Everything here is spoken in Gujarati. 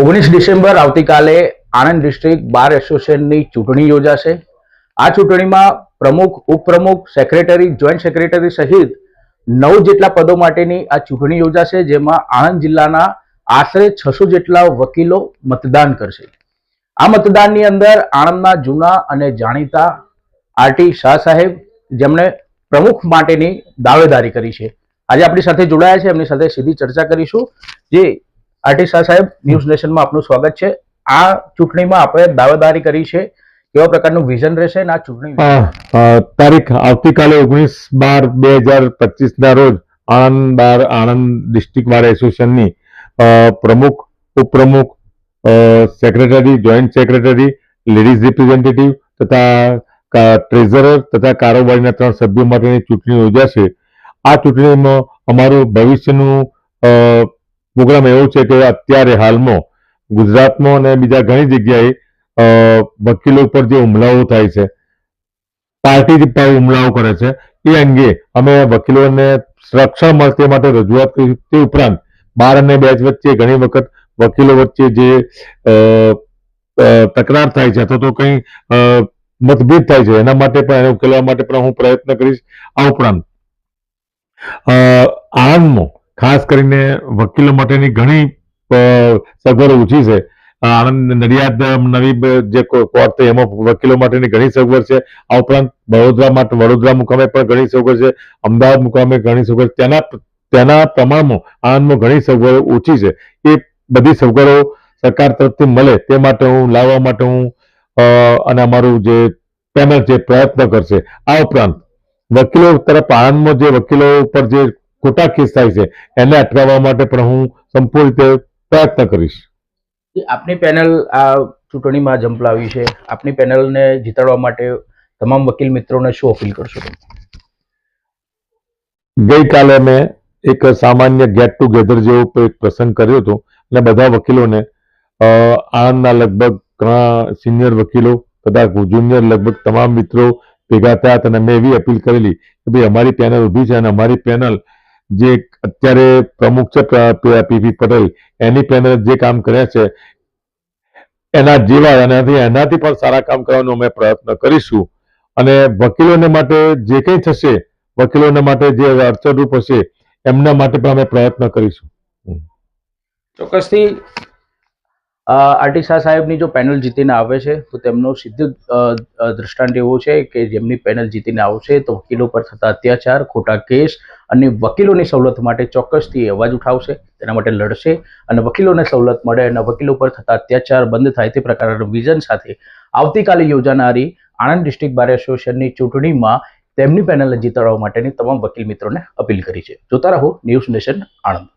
ઓગણીસ ડિસેમ્બર આવતીકાલે આણંદ ડિસ્ટ્રિક્ટ બાર એસોસિએશનની ચૂંટણી યોજાશે. આ ચૂંટણીમાં પ્રમુખ, ઉપપ્રમુખ, સેક્રેટરી, જોઈન્ટ સેક્રેટરી સહિત નવ જેટલા પદો માટેની આ ચૂંટણી યોજાશે, જેમાં આણંદ જિલ્લાના આશરે છસો જેટલા વકીલો મતદાન કરશે. આ મતદાનની અંદર આણંદના જૂના અને જાણીતા આરટી શાહ સાહેબ, જેમણે પ્રમુખ માટેની દાવેદારી કરી છે. આજે આપણી સાથે જોડાયા છે, એમની સાથે સીધી ચર્ચા કરીશું. જે આરટી શાહ સાહેબ, ન્યૂઝ નેશનમાં આપનું સ્વાગત છે. આ ચૂંટણીમાં આપણે દાવેદારી કરી છે, કેવા પ્રકારનું વિઝન રહેશે આ ચૂંટણી તારીખ આવતીકાલે ઓગણીસ બાર બે હજાર પચીસના રોજ Anand bar Anand district bar એસોસિએશનની પ્રમુખ, ઉપપ્રમુખ secretary, joint secretary, ladies representative તથા ટ્રેઝરર તથા કારોબારીના ત્રણ સભ્યો માટેની ચૂંટણી યોજાશે. આ ચૂંટણીમાં અમારું ભવિષ્યનું પ્રોગ્રામ એવો છે કે અત્યારે હાલમાં ગુજરાતમાં અને બીજા ઘણી જગ્યાએ વકીલો પર જે હુમલાઓ થાય છે, પાર્ટી પર હુમલાઓ કરે છે, એ અંગે અમે વકીલોને સંરક્ષણ મળે તે માટે રજૂઆત કરી તે ઉપરાંત બાર અને બેચ વચ્ચે ઘણી વખત વકીલો વચ્ચે જે તકરાર થાય છે અથવા તો કંઈ મતભેદ થાય છે, એના માટે પણ, એને ઉકેલવા માટે પણ હું પ્રયત્ન કરીશ. આ ઉપરાંત આણંદમાં ખાસ કરીને વકીલો માટેની ઘણી સગવડો ઓછી છે. આણંદ નડિયાદ નવી જે કોર્ટ છે, એમાં વકીલો માટેની ઘણી સગવડ છે. આ ઉપરાંત વડોદરા માટે વડોદરા મુકામે પણ ઘણી સગવડ છે. અમદાવાદ મુકામે ઘણી સગવડ તેના તેના પ્રમાણમાં આણંદમાં ઘણી સગવડો ઓછી છે. એ બધી સગવડો સરકાર તરફથી મળે તે માટે હું, લાવવા માટે હું અને અમારું જે પેનલ છે, પ્રયત્ન કરશે. આ ઉપરાંત વકીલો તરફ આણંદમાં જે વકીલો ઉપર જે ખોટા કેસ થાય છે. એને અટકાવવા માટે પણ હું સંપૂર્ણ રીતે પ્રયત્ન કરીશ. આપની પેનલ આ ચૂંટણીમાં ઝંપલાવી છે. આપની પેનલને જીતાડવા માટે તમામ વકીલ મિત્રોને શું અપીલ કરશો ગઈકાલે મેં એક સામાન્ય ગેટ ટુગેધર જેવો એક પ્રસંગ કર્યો હતો અને બધા વકીલોને આણંદના લગભગ ઘણા સિનિયર વકીલો તથા જુનિયર લગભગ તમામ મિત્રો ભેગા થયા હતા અને મેં એવી અપીલ કરેલી કે ભાઈ અમારી પેનલ ઊભી છે અને અમારી પેનલ જે અત્યારે પ્રમુખ છે પીપી પટેલ એની પેનલ જે કામ કર્યા છે એના જેવા એનાથી એનાથી પણ સારા કામ કરવાનો અમે પ્રયત્ન કરીશું. અને વકીલોને માટે જે કંઈ થશે વકીલોને માટે જે અડચણરૂપ હશે એમના માટે પણ અમે પ્રયત્ન કરીશું. ચોક્કસથી આરટી સાહેબની જો પેનલ જીતીને આવે છે તો તેમનો અ, દ્રષ્ટાંત એવો છે કે જેમની પેનલ જીતીને આવશે તો વકીલો પર થતા અત્યાચાર ખોટા કેસ અને વકીલોની સવલત માટે ચોક્કસથી અવાજ ઉઠાવશે, તેના માટે લડશે અને વકીલોને સવલત મળે અને વકીલો પર થતા અત્યાચાર બંધ થાય તે પ્રકારના વિઝન સાથે આવતીકાલે યોજાનારી આણંદ ડિસ્ટ્રિક્ટ બાર એસોસિએશનની ચૂંટણીમાં તેમની પેનલને જીતાડવા માટેની તમામ વકીલ મિત્રોને અપીલ કરી છે. જોતા રહો ન્યૂઝ નેશન આણંદ.